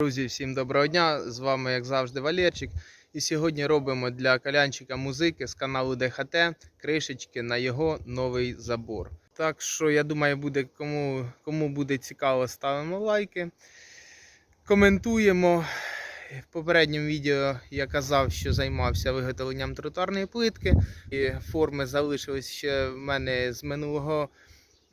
Друзі, всім доброго дня! З вами, як завжди, Валерчик. І сьогодні робимо для калянчика музики з каналу ДХТ кришечки на його новий забор. Так що я думаю, буде кому, кому буде цікаво, ставимо лайки, коментуємо. В попередньому відео я казав, що займався виготовленням тротуарної плитки. І форми залишились ще в мене з минулого.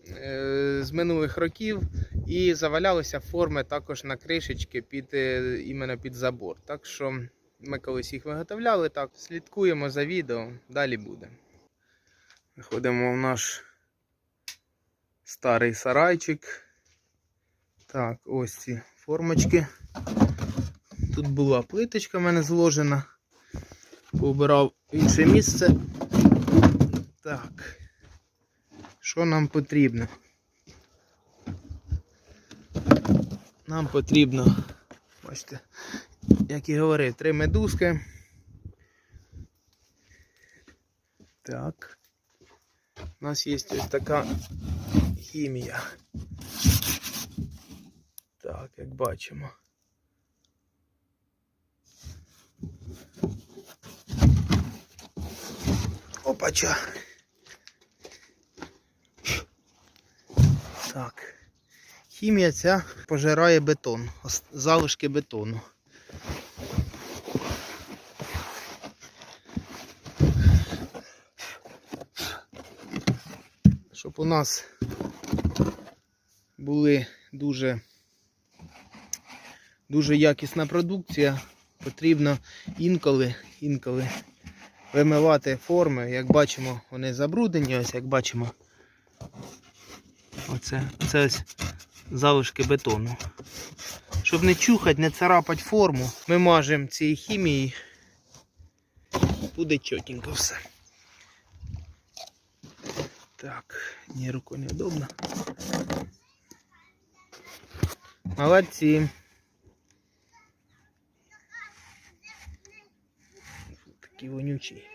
Е, З минулих років і завалялися форми також на кришечки під е, іменно під забор. Так що ми колись їх виготовляли. Так, слідкуємо за відео, далі буде. Виходимо в наш старий сарайчик. Так, ось ці формочки. Тут була плиточка в мене зложена. Побирав інше місце. Так. Що нам потрібно? Нам потрібно, бачите, як і говорив, три медузки. Так. У нас є ось така хімія. Так, як бачимо. Опача. Так. Хімія ця пожирає бетон, залишки бетону. Щоб у нас були дуже, дуже якісна продукція, потрібно інколи, інколи вимивати форми. Як бачимо, вони забруднені, ось як бачимо. Оце, це ось залишки бетону. Щоб не чухати, не царапати форму, ми мажемо цією хімією. Буде чотенько все. Так, ні, рукою неудобно. Молодці. Такий вонючий.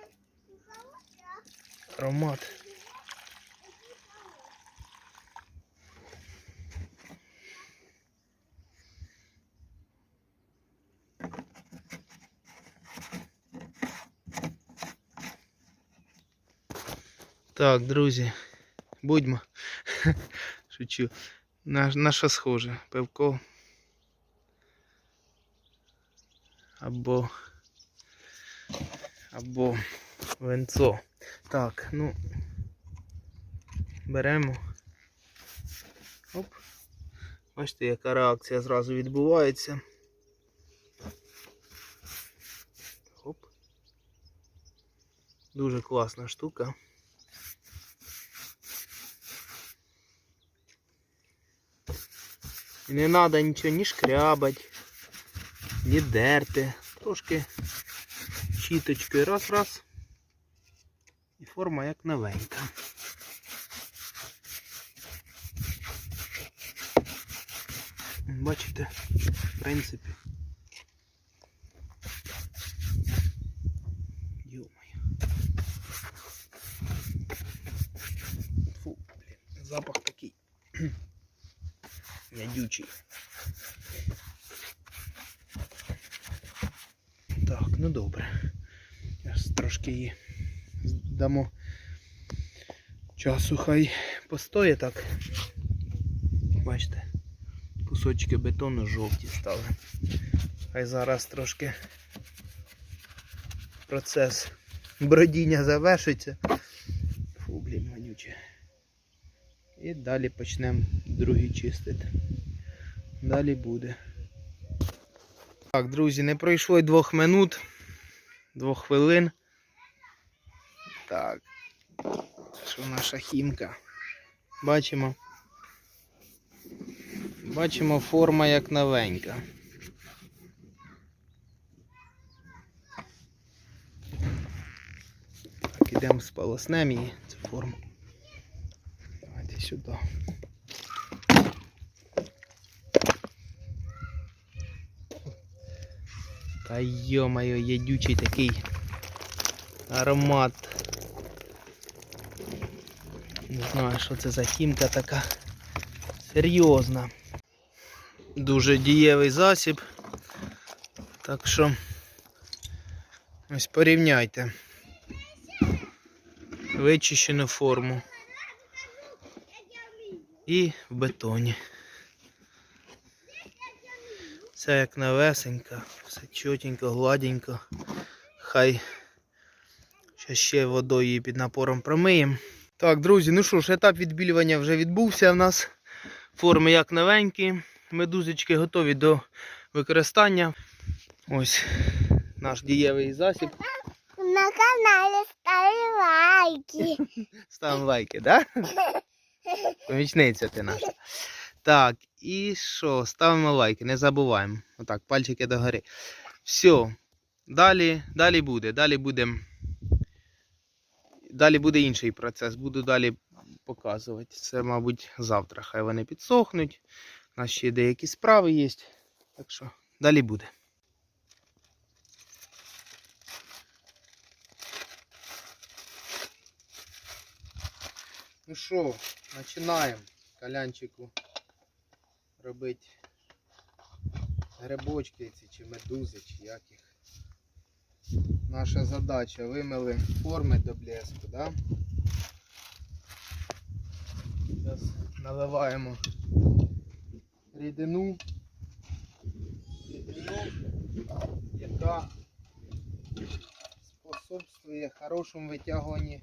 Аромат. Так, друзі, будьмо. Шучу. На, на що схоже? Пивко. Або. Або венцо. Так, ну. Беремо. Оп. Бачите, яка реакція зразу відбувається. Оп. Дуже класна штука. Не треба нічого ні шкрябати, ні дерти. Трошки щіточкою раз-раз. І форма як новенька. Бачите, в принципі. Йо-моє. Фу, блін, запах такий. Ядючий. Так, ну добре. Зараз трошки її дамо часу, хай постоє так. Бачите, кусочки бетону жовті стали. Хай зараз трошки процес бродіння завершиться. Фу, блін, вонюче. І далі почнемо другий чистити. Далі буде. Так, друзі, не пройшло й двох минут, двох хвилин. Так. Що наша хімка? Бачимо. Бачимо форма як новенька. Так, ідемо сполоснемо її, цю форму. Давайте сюди. Та йо-моє, ядючий такий аромат. Не знаю, що це за хімка така серйозна. Дуже дієвий засіб. Так що ось порівняйте вичищену форму і в бетоні. Це як новесенька, все чотенько, гладенько. Хай ще ще водою її під напором промиємо. Так, друзі, ну що ж, етап відбілювання вже відбувся в нас. Форми як новенькі. Медузочки готові до використання. Ось наш дієвий засіб. На каналі ставлю лайки. Ставимо лайки, так? Да? Помічниця ти наша. Так, і що? Ставимо лайки, не забуваємо. Отак, пальчики догори. Все. Далі, далі буде. Далі буде. Далі буде інший процес. Буду далі показувати. Це, мабуть, завтра. Хай вони підсохнуть. У нас ще деякі справи є. Так що далі буде. Ну що, починаємо калянчику робити грибочки ці чи медузи, чи як їх. Наша задача вимили форми до блеску, да? Зараз наливаємо рідину, рідину, яка способствує хорошому витягуванню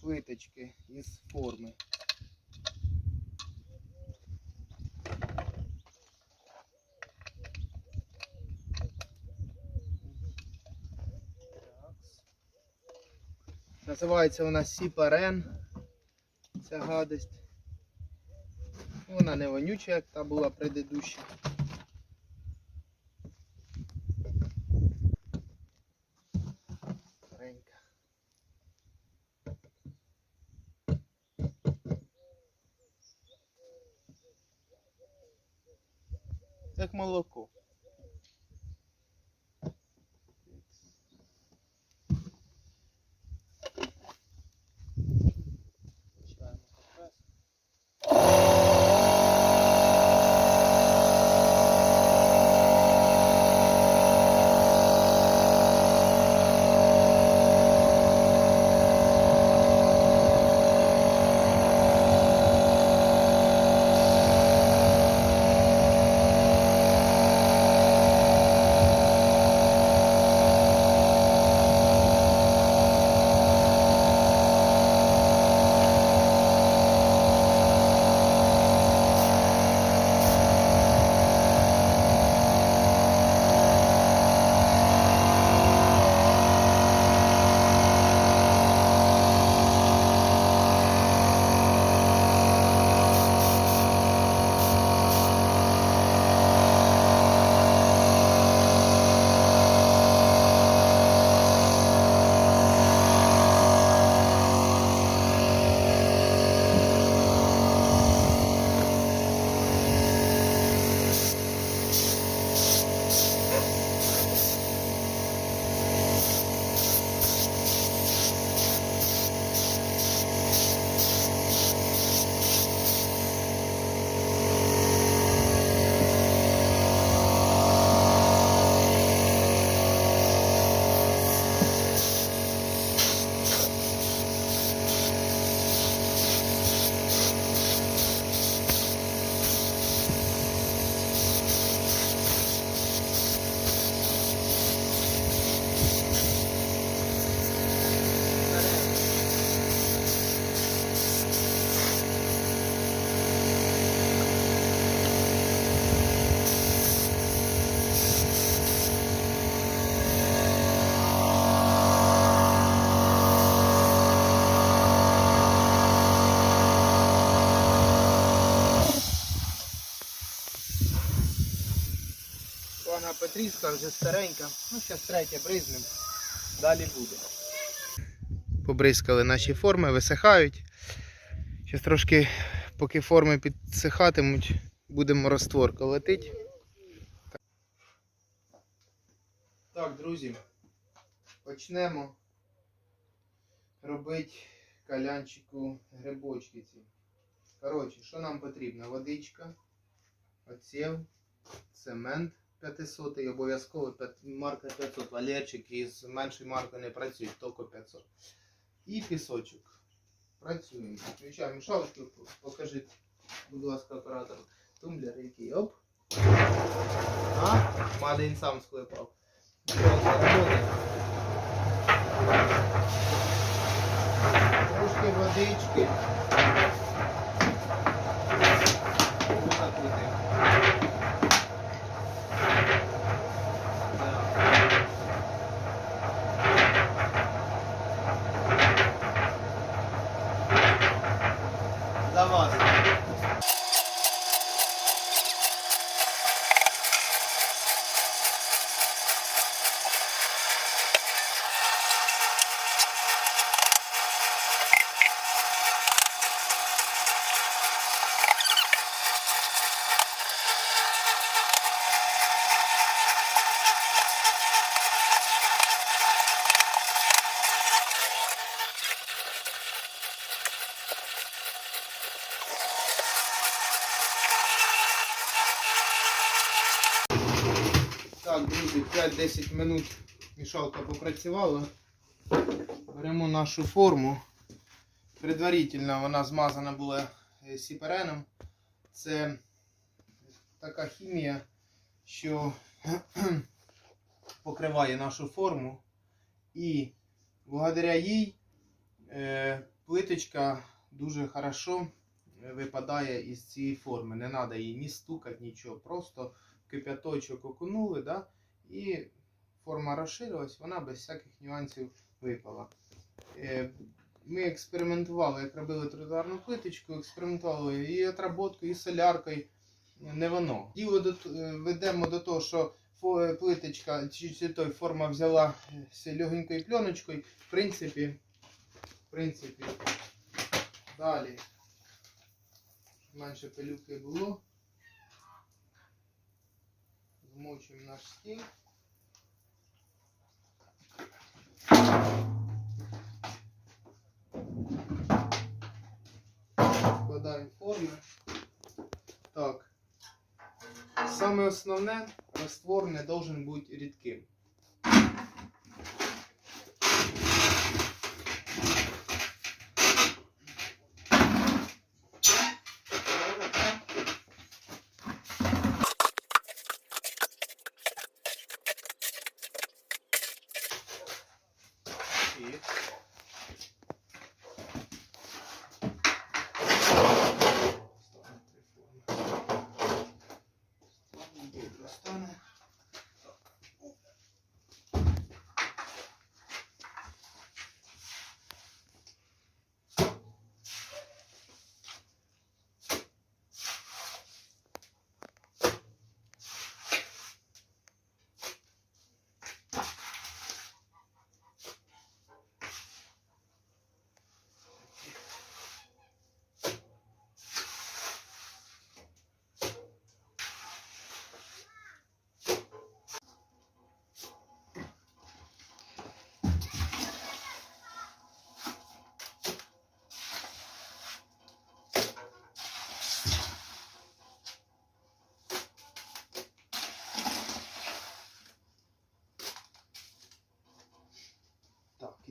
плиточки із форми. Називається вона Сіпарен. Ця гадость. Вона не вонюча, як та була предыдуща. Вона Петрівська вже старенька. Ну, зараз третє бризнемо. Далі буде. Побризкали наші форми, висихають. Зараз трошки, поки форми підсихатимуть, будемо розтворка летить. Так, друзі, почнемо робити калянчику грибочки ці. Коротше, що нам потрібно? Водичка, оців, цемент 500 обов'язково марка 500. Валерчик із меншою маркою не працює, тільки 500. І пісочок. Працюємо. Включаємо шалочку, покажіть, будь ласка, оператор. Тумблер який. Оп. А, Мадин сам склепав. Трошки водички. Отак крутимо. Так. За вас. Так, друзі, 5-10 минут мішалка попрацювала. Беремо нашу форму. Предварительно вона змазана була е, сіпереном. Це така хімія, що покриває нашу форму. І благодаря їй е, плиточка дуже хорошо випадає із цієї форми. Не треба її ні стукати, нічого. Просто кип'яточок окунули, да? І форма розширилась, вона без всяких нюансів випала. Е, Ми експериментували, як робили тротуарну плиточку, експериментували і отработкою, і соляркою. Не воно. Діло е, ведемо до того, що фо- плиточка чи, той форма взяла з легенькою пленочкою. В принципі, в принципі, далі. Менше пилюки було. Змочуємо наш стіл. Вкладаємо форму. Так. Саме основне, раствор не должен бути рідким.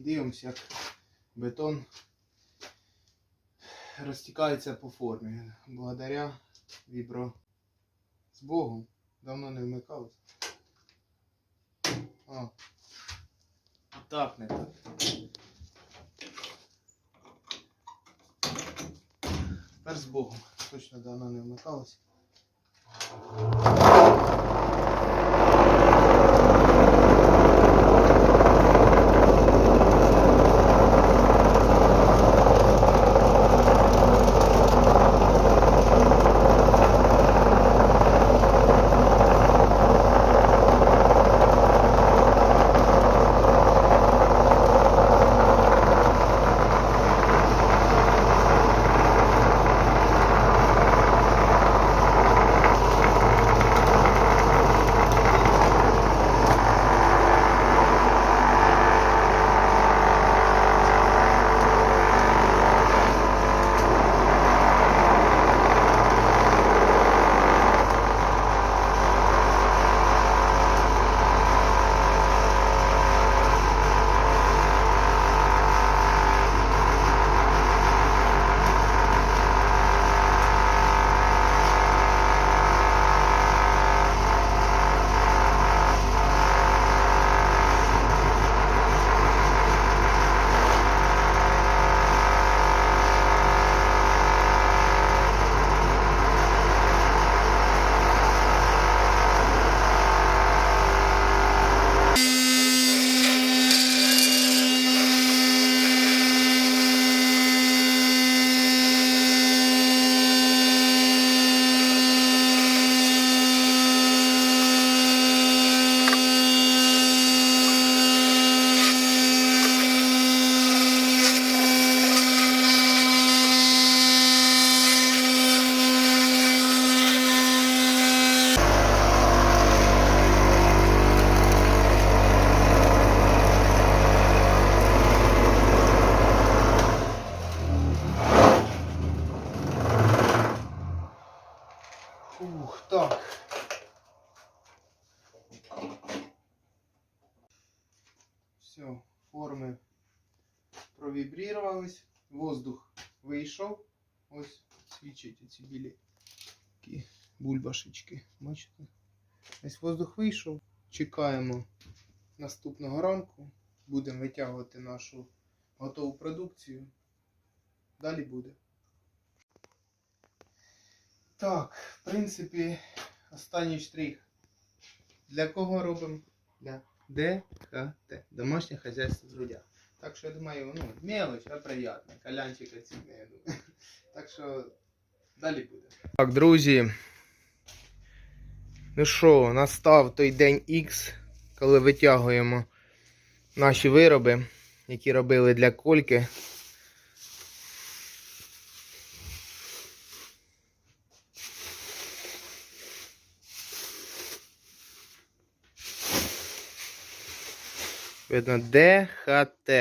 Дивимося, як бетон розтікається по формі. Благодаря вібро з Богом. Давно не вмикалось. А. Так, не так. Тепер з Богом. Точно давно не вмикалось. Бульбашечки. Бачите? Ось воздух вийшов. Чекаємо наступного ранку. Будемо витягувати нашу готову продукцію. Далі буде. Так, в принципі, останній штрих. Для кого робимо? Для ДХТ. Домашнє хазяйство з грудя. Так що я думаю, ну, мелочь, а приятно. Калянчик оцінює. Так що далі буде. Так, друзі. Ну що, настав той день X, коли витягуємо наші вироби, які робили для кольки. Видно, ДХТ.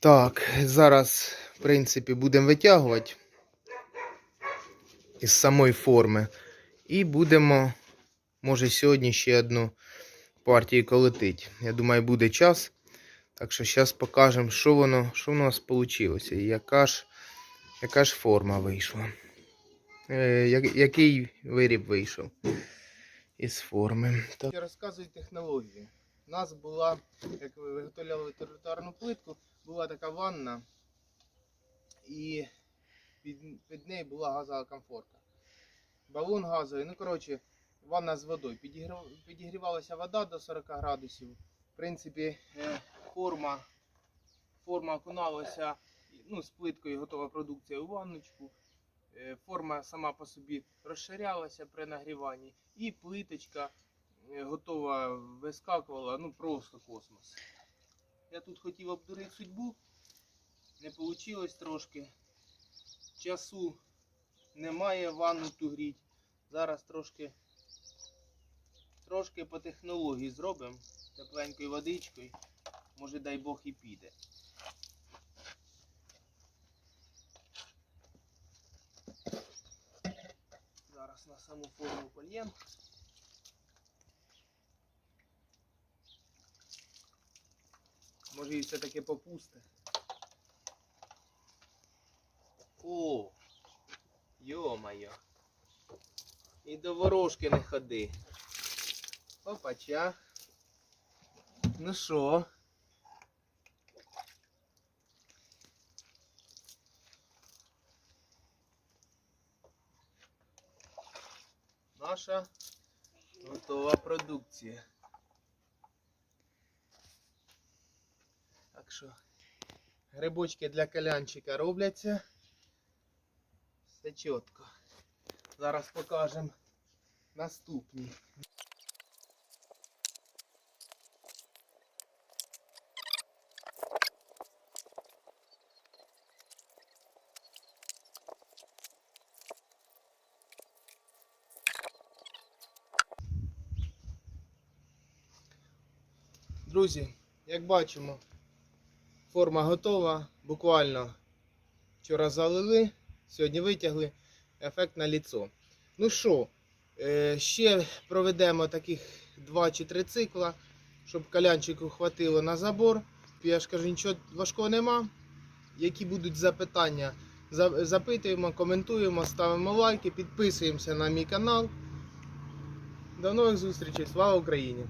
Так, зараз, в принципі, будемо витягувати із самої форми. І будемо, може, сьогодні ще одну партію колотити. Я думаю, буде час. Так що зараз покажемо, що воно, що в нас вийшло. І яка ж, яка ж форма вийшла. Е, який виріб вийшов із форми. Так. Я розказую технологію. У нас була, як ви виготовляли територіальну плитку, була така ванна, і під, під нею була газова комфорка. Балон газовий, ну коротше, ванна з водою. Підігрівалася вода до 40 градусів. В принципі, е, форма, форма окуналася ну, з плиткою готова продукція у ванночку. Е, Форма сама по собі розширялася при нагріванні, і плиточка е, готова вискакувала, ну просто космос. Я тут хотів обдурити судьбу, не вийшло трошки. Часу немає ванну ту гріть. Зараз трошки, трошки по технології зробимо тепленькою водичкою. Може дай Бог і піде. Зараз на саму форму польєм. Може і все-таки попусте. О! Йо-моє. І до ворожки не ходи. Опача. Ну що? Наша готова продукція. Так що грибочки для калянчика робляться. Все чітко. Зараз покажемо наступні. Друзі, як бачимо, форма готова. Буквально вчора залили, сьогодні витягли. Ефект на ліцо. Ну що, е, ще проведемо таких 2 чи 3 цикла, щоб калянчику хватило на забор. Я ж кажу, нічого важкого нема. Які будуть запитання, запитуємо, коментуємо, ставимо лайки, підписуємося на мій канал. До нових зустрічей. Слава Україні!